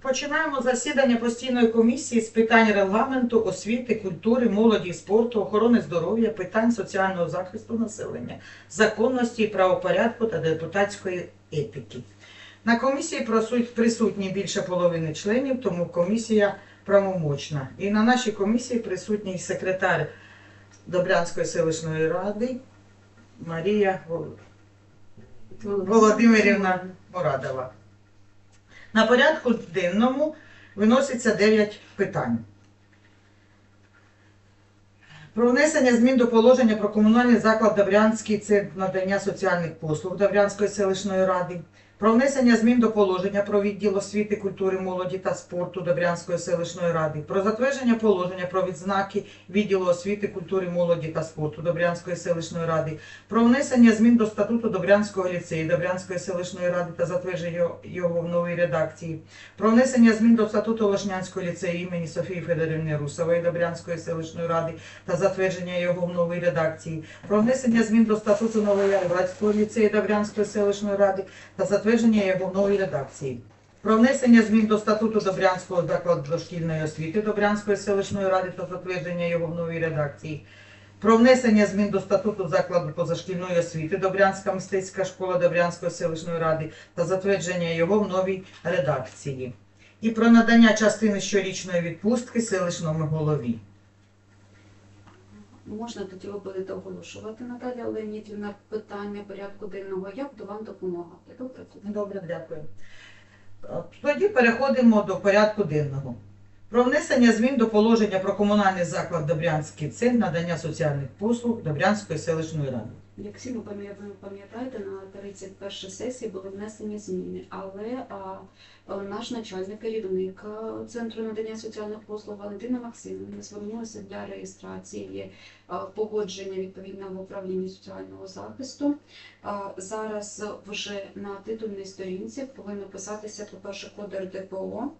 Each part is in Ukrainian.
Починаємо засідання постійної комісії з питань регламенту, освіти, культури, молоді, спорту, охорони здоров'я, питань соціального захисту населення, законності і правопорядку та депутатської етики. На комісії присутні більше половини членів, тому комісія правомочна. І на нашій комісії присутній секретар Добрянської селищної ради Марія Володимирівна Морадова. На порядку денному виноситься 9 питань. Про внесення змін до положення про комунальний заклад Добрянський центр надання соціальних послуг Добрянської селищної ради. Про внесення змін до положення про відділ освіти, культури, молоді та спорту Добрянської селищної ради. Про затвердження положення про відзнаки відділу освіти, культури, молоді та спорту Добрянської селищної ради про внесення змін до статуту Добрянського ліцею Добрянської селищної ради та затвердження його- в новій редакції, про внесення змін до статуту Лошнянського ліцею імені Софії Федорівни Русової Добрянської селищної ради та затвердження його в новій редакції, про внесення змін до статуту Новоярбатського ліцею Добрянської селищної ради та затвердження його в редакції. Про внесення змін до статуту Добрянського закладу дошкільної освіти Добрянської селищної ради та затвердження його в новій редакції. Про внесення змін до статуту закладу позашкільної освіти Добрянська мистецька школа Добрянської селищної ради та затвердження його в новій редакції. І про надання частини щорічної відпустки селищному голові. Можна тоді ви будете оголошувати Наталія Леонідівна питання порядку денного. Я буду вам допомагати. Добре? Добре, дякую. Тоді переходимо до порядку денного. Про внесення змін до положення про комунальний заклад Добрянський центр надання соціальних послуг Добрянської селищної ради. Як всі пам'ят- пам'ятаєте, на 31 сесії були внесені зміни, але а, а, наш начальник, керівник центру надання соціальних послуг Валентина Максимівна звернулася для реєстрації а, погодження відповідно в управлінні соціального захисту. А, Зараз вже на титульній сторінці повинно писатися, по-перше, код РДПО.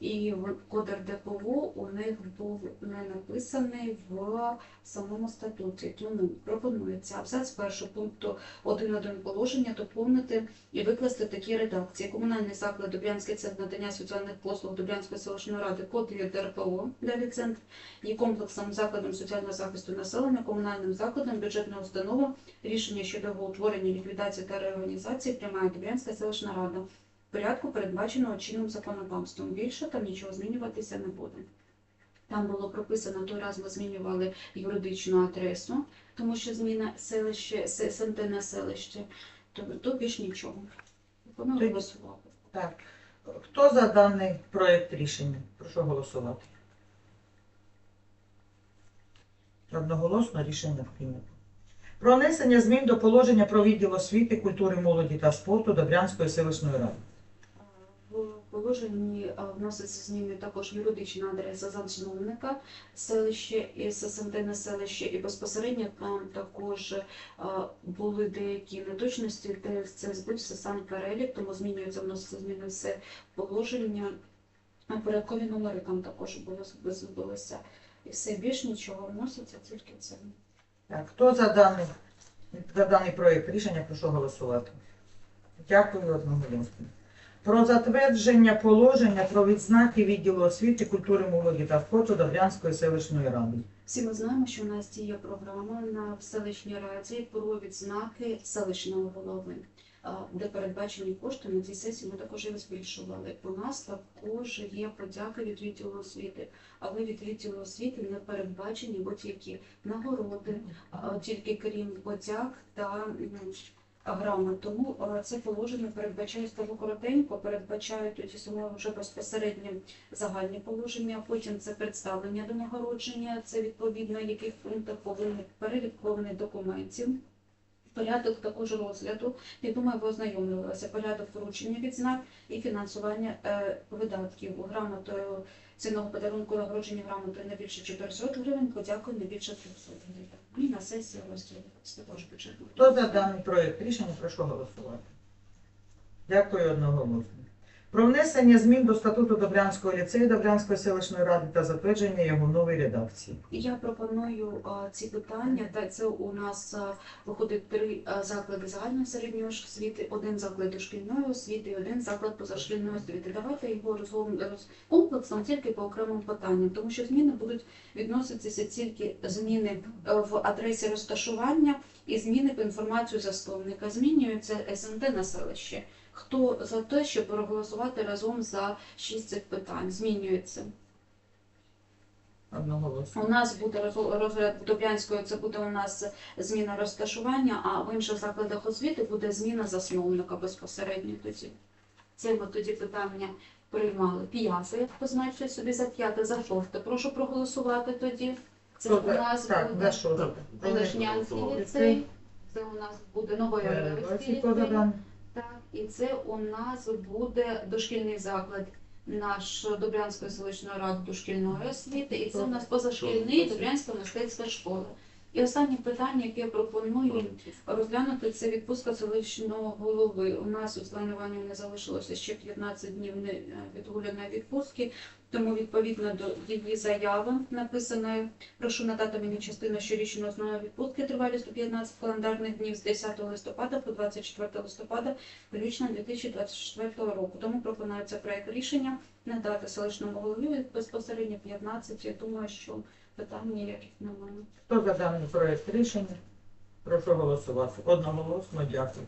І в- код РДПО у них був не написаний в самому статуті. Тому пропонується абзац першого пункту 1.1 положення доповнити і викласти такі редакції. Комунальний заклад Добрянський центр надання соціальних послуг Добрянської селищної ради, код ДРПО, далі центр, є комплексом закладом соціального захисту населення, комунальним закладом, бюджетна установа, рішення щодо утворення, ліквідації та реорганізації приймає Добрянська селищна рада. В порядку, передбаченого чинним законодавством. Більше там нічого змінюватися не буде. Там було прописано, той раз ми змінювали юридичну адресу, тому що зміна селище, СНТ на селище, то, то більш нічого. Тоді- голосувати. Так. Хто за даний проєкт рішення? Прошу голосувати. Одноголосно рішення прийнято. Про внесення змін до положення про відділ освіти, культури, молоді та спорту Добрянської селищної ради. Положенні а, вноситься зміни також юридична адреса засновника селище і ССНТ на селище, і безпосередньо там також були деякі неточності, де це збився сам перелік, тому змінюється, вноситься зміни все положення. Порядкові номери там також були збилися. І все більш нічого вноситься, тільки це. Так, хто за даний, за даний проєкт рішення, прошу голосувати. Дякую одноголосно. Про затвердження положення про відзнаки відділу освіти, культури, молоді та спорту Добрянської селищної ради. Всі ми знаємо, що у нас діє програма на селищній раді про відзнаки селищного голови, де передбачені кошти на цій сесії. Ми також їх збільшували. У нас також є подяки від відділу освіти, але від відділу освіти не передбачені будь-які нагороди, тільки крім подяк та м, грамот. Тому це положення передбачає того коротенько, передбачає тоді само вже безпосередньо загальні положення, потім це представлення до нагородження, це відповідно яких пунктах повинні перелік повних документів. Порядок також розгляду, я думаю, ви ознайомлювалися. Порядок вручення відзнак і фінансування е, видатків грамотою цінного подарунку нагородження грамотою не більше 400 гривень, подякою не більше 300 гривень. І на сесії розділиться також початку. Хто за даний проєкт рішення, прошу голосувати. Дякую одноголосно. Про внесення змін до статуту Добрянського ліцею Добрянської селищної ради та затвердження його в новій редакції. Я пропоную а, ці питання. Та це у нас а, виходить три а, заклади загальної середньої освіти, один заклад дошкільної освіти один заклад позашкільної освіти. Давайте його розгон роз комплексно тільки по окремим питанням, тому що зміни будуть відноситися тільки зміни е, в адресі розташування і зміни по інформацію засновника. Змінюється СНД на селище. Хто за те, щоб проголосувати разом за шість цих питань? Змінюється. Одноголосно. У нас буде розгляд Добрянської, це буде у нас зміна розташування, а в інших закладах освіти буде зміна засновника безпосередньо тоді. Це ми тоді питання приймали. П'яте, позначте собі за п'яте, за шосте. Прошу проголосувати тоді. Це у нас Так, буде? Лишнянський ліцей, це у нас буде Новояворівський ліцей. Так, і це у нас буде дошкільний заклад наш Добрянської селищної ради дошкільної освіти, і це у нас позашкільний Добрянська мистецька школа. І останнє питання, яке я пропоную розглянути, це відпустка селищного голови. У нас у плануванні не залишилося ще 15 днів е, відгуляної відпустки, тому відповідно до її заяви написаної прошу надати мені частину щорічної основної відпустки тривалістю 15 календарних днів з 10 листопада по 24 листопада включно 2024 року. Тому пропонується проект рішення надати селищному голові безпосередньо 15. Я думаю, що питань ніяких немає. Хто за даний проект рішення? Прошу голосувати. Одноголосно. Дякую.